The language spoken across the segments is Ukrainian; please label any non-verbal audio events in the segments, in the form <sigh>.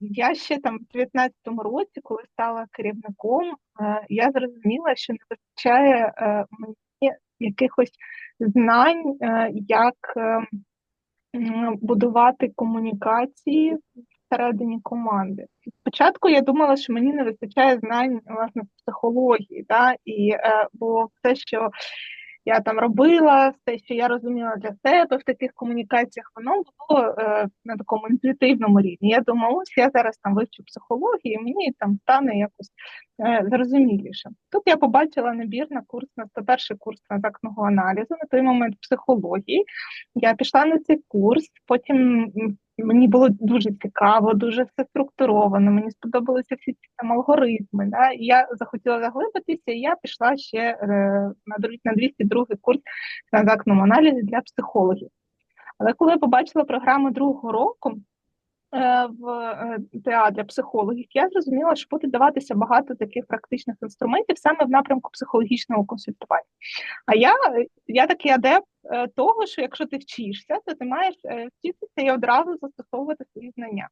я ще там в 19-му році, коли стала керівником, е, я зрозуміла, що не вистачає е, мені якихось знань, е, як будувати комунікації всередині команди. Спочатку я думала, що мені не вистачає знань власне психології, да? і бо все, що я там робила, все, що я розуміла для себе в таких комунікаціях, воно було е, на такому інтуїтивному рівні. Я думала, ось я зараз там вивчу психологію, і мені там стане якось е, зрозуміліше. Тут я побачила набір на курс на 101 курс контактного аналізу на той момент психології. Я пішла на цей курс, потім Мені було дуже цікаво, дуже все структуровано. Мені сподобалися всі ці там алгоритми. Да? Я захотіла заглибитися, і я пішла ще е, на на 202 курс транзактному аналізі для психологів. Але коли я побачила програму другого року в е, ТА для психологів, я зрозуміла, що буде даватися багато таких практичних інструментів саме в напрямку психологічного консультування. А я я такий адепт Е, того, що якщо ти вчишся, то ти маєш е, вчитися і одразу застосовувати свої знання.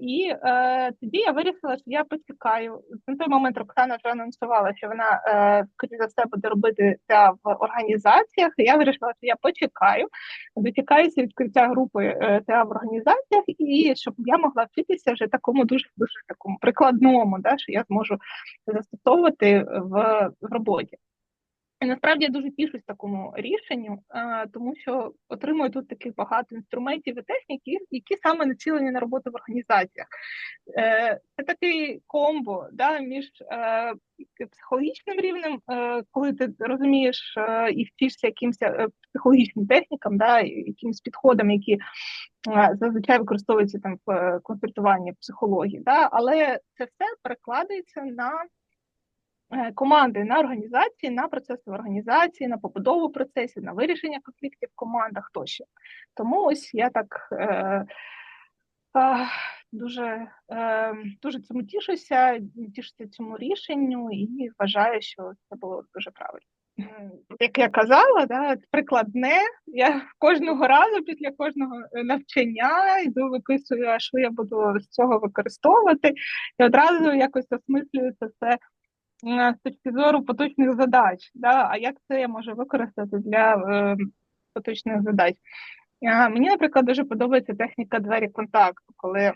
І е, тоді я вирішила, що я почекаю. На той момент Роксана вже анонсувала, що вона е, за все буде робити це в організаціях. І я вирішила, що я почекаю, дочекаюся відкриття групи е, в організаціях, і щоб я могла вчитися вже такому дуже дуже такому прикладному, да, що я зможу застосовувати в, в роботі. І насправді я дуже тішусь такому рішенню, тому що отримую тут таких багато інструментів і технік, які саме націлені на роботу в організаціях. Е, це такий комбо да, між е, психологічним рівнем, е, коли ти розумієш і вчишся якимось психологічним технікам, да, якимось підходам, які зазвичай використовуються там в консультуванні психології, да, але це все перекладається на команди на організації, на процеси в організації, на побудову процесів, на вирішення конфліктів в командах тощо. Тому ось я так е, е, дуже е, дуже цьому тішуся, тішуся цьому рішенню і вважаю, що це було дуже правильно. Як я казала, да, прикладне. Я кожного разу після кожного е, навчання йду, виписую, а що я буду з цього використовувати, і одразу якось осмислюю це все з точки зору поточних задач, да, а як це я можу використати для е, поточних задач? А, мені, наприклад, дуже подобається техніка двері контакту, коли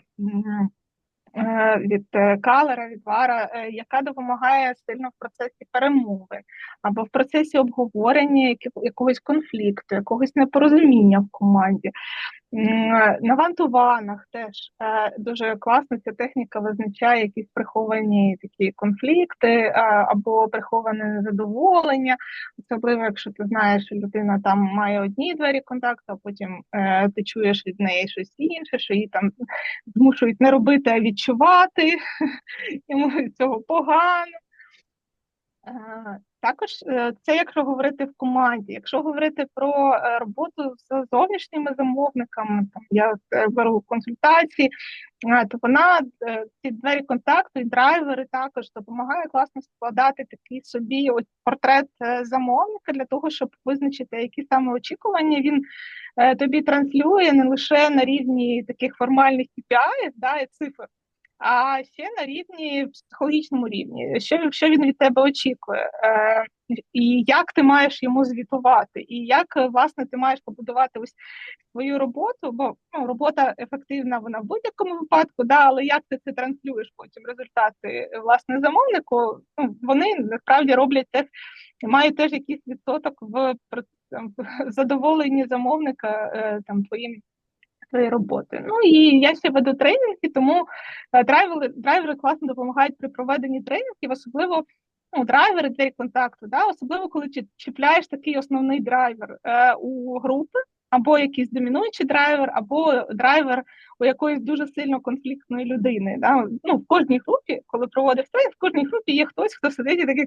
Е, від е, калера, від вара, е, яка допомагає сильно в процесі перемови або в процесі обговорення якогось конфлікту, якогось непорозуміння в команді. На вантуванах теж дуже класно ця техніка визначає якісь приховані такі конфлікти або приховане незадоволення, особливо якщо ти знаєш, що людина там має одні двері контакту, а потім ти чуєш від неї щось інше, що її там змушують не робити, а відчувати, <laughs> йому від цього погано. Також е, це якщо говорити в команді. Якщо говорити про е, роботу з зовнішніми замовниками, там я е, беру консультації, то вона ці двері контакту і драйвери також допомагає класно складати такий собі ось портрет замовника для того, щоб визначити, які саме очікування він тобі транслює не лише на рівні таких формальних KPI, да, і цифр а ще на рівні психологічному рівні, що що він від тебе очікує, е, і як ти маєш йому звітувати, і як власне ти маєш побудувати ось свою роботу, бо ну, робота ефективна вона в будь-якому випадку, да, але як ти це транслюєш потім результати власне замовнику, ну, вони насправді роблять теж, мають теж якийсь відсоток в там, задоволенні замовника е, там твоїм своєї роботи. Ну і я ще веду тренінги, тому е, драйвери драйвери класно допомагають при проведенні тренінгів, особливо ну, драйвери для контакту, да? особливо коли чіпляєш такий основний драйвер е, у групи, або якийсь домінуючий драйвер, або драйвер у якоїсь дуже сильно конфліктної людини. Да? Ну, В кожній групі, коли проводиш тренінг, в кожній групі є хтось, хто сидить і такий.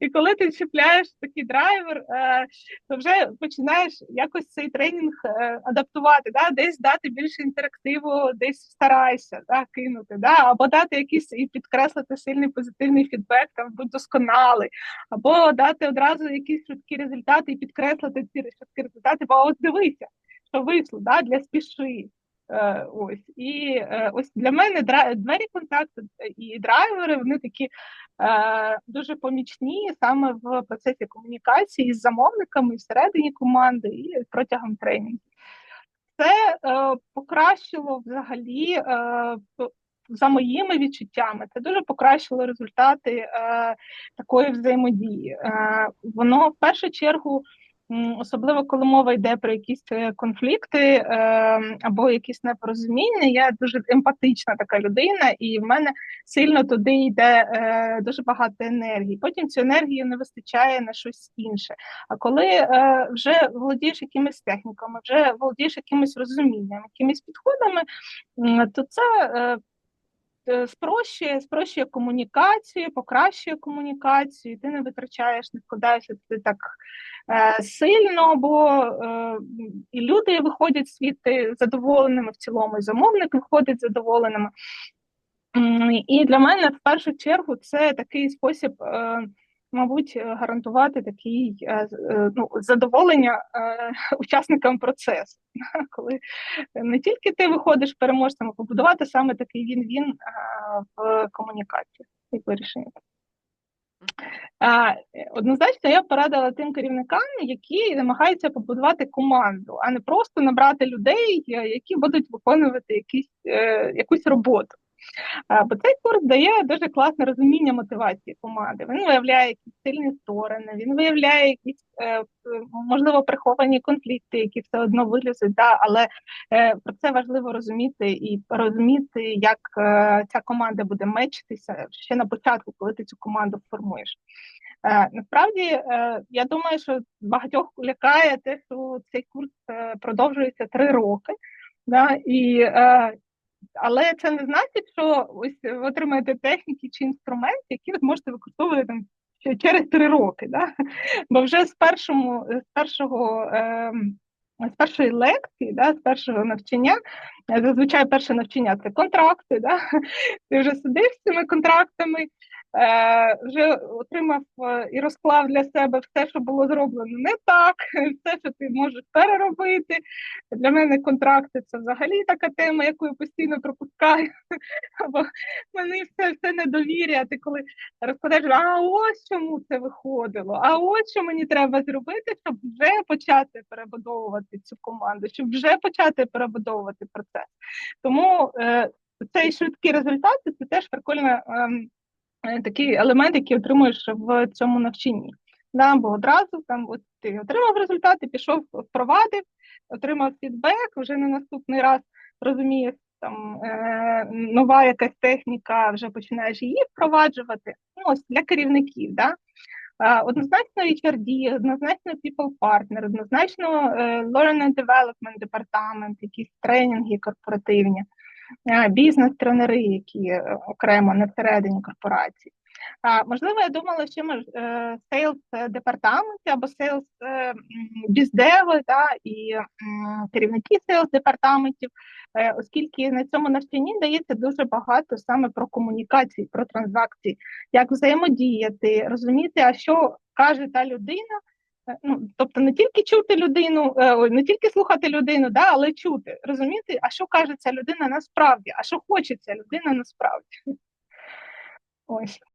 І коли ти чіпляєш такий драйвер, е, то вже починаєш якось цей тренінг е, адаптувати, да? десь дати більше інтерактиву, десь старайся да? кинути, да? або дати якийсь і підкреслити сильний позитивний фідбек, там будь досконалий, або дати одразу якісь швидкі результати і підкреслити ці швидкі результати, бо от дивися. що вийшло, да, для спіши. Е, ось і е, ось для мене двері контакту і драйвери вони такі е, дуже помічні саме в процесі комунікації з замовниками всередині команди і протягом тренінгів. Це е, покращило взагалі е, за моїми відчуттями, це дуже покращило результати е, такої взаємодії. Е, Воно в першу чергу особливо коли мова йде про якісь е, конфлікти е, або якісь непорозуміння. Я дуже емпатична така людина, і в мене сильно туди йде е, дуже багато енергії. Потім цю енергію не вистачає на щось інше. А коли вже володієш якимись техніками, вже володієш якимось розумінням, якимись підходами, то це спрощує, спрощує комунікацію, покращує комунікацію, ти не витрачаєш, не вкладаєшся ти так сильно, бо е, і люди виходять звідти задоволеними в цілому, і замовник виходить задоволеними. І для мене в першу чергу це такий спосіб. Е, Мабуть, гарантувати такий е, е, ну, задоволення е, учасникам процесу, <laughs> коли не тільки ти виходиш переможцем, а побудувати саме такий він-він в комунікації і вирішенні. Однозначно, я порадила тим керівникам, які намагаються побудувати команду, а не просто набрати людей, які будуть виконувати якісь, якусь роботу. Бо цей курс дає дуже класне розуміння мотивації команди. Він виявляє якісь сильні сторони, він виявляє якісь е, можливо приховані конфлікти, які все одно вилізуть. Да, але е, про це важливо розуміти і розуміти, як е, ця команда буде мечитися ще на початку, коли ти цю команду формуєш. Насправді я думаю, що багатьох лякає те, що цей курс продовжується три роки. Да, І але це не значить, що ось ви отримаєте техніки чи інструменти, які ви зможете використовувати там через три роки. Да? Бо вже з першому, з першого. Е, з першої лекції, да, з першого навчання, зазвичай перше навчання це контракти. Да? Ти вже сидиш з цими контрактами, вже отримав е, і розклав для себе все, що було зроблено не так, <laughs> все, що ти можеш переробити. Для мене контракти це взагалі така тема, яку я постійно пропускаю. <laughs> Бо мені все все недовір'я. Ти коли розкладаєш, а ось чому це виходило, а ось що мені треба зробити, щоб вже почати перебудовувати цю команду, щоб вже почати перебудовувати процес. Тому е, цей швидкий результат це теж прикольна. Е, Е, такий елемент, який отримуєш в цьому навчанні. Да, бо одразу там от ти отримав результати, пішов, впровадив, отримав фідбек, вже на наступний раз розумієш, там е, нова якась техніка, вже починаєш її впроваджувати. Ну, ось для керівників. Да? Е, однозначно HRD, однозначно People Partner, однозначно е, Learning and Development департамент, якісь тренінги корпоративні. Бізнес-тренери, які е, окремо не всередині корпорації. Можливо, я думала, що ми сейлс департаменті або сейлс біздеви да, і керівники сейлс департаментів, е, оскільки на цьому навчанні дається дуже багато саме про комунікації, про транзакції, як взаємодіяти, розуміти, а що каже та людина. Е, ну, Тобто не тільки чути людину, е, не тільки слухати людину, да, але чути, розуміти, а що каже ця людина насправді, а що хоче ця людина насправді. Ось.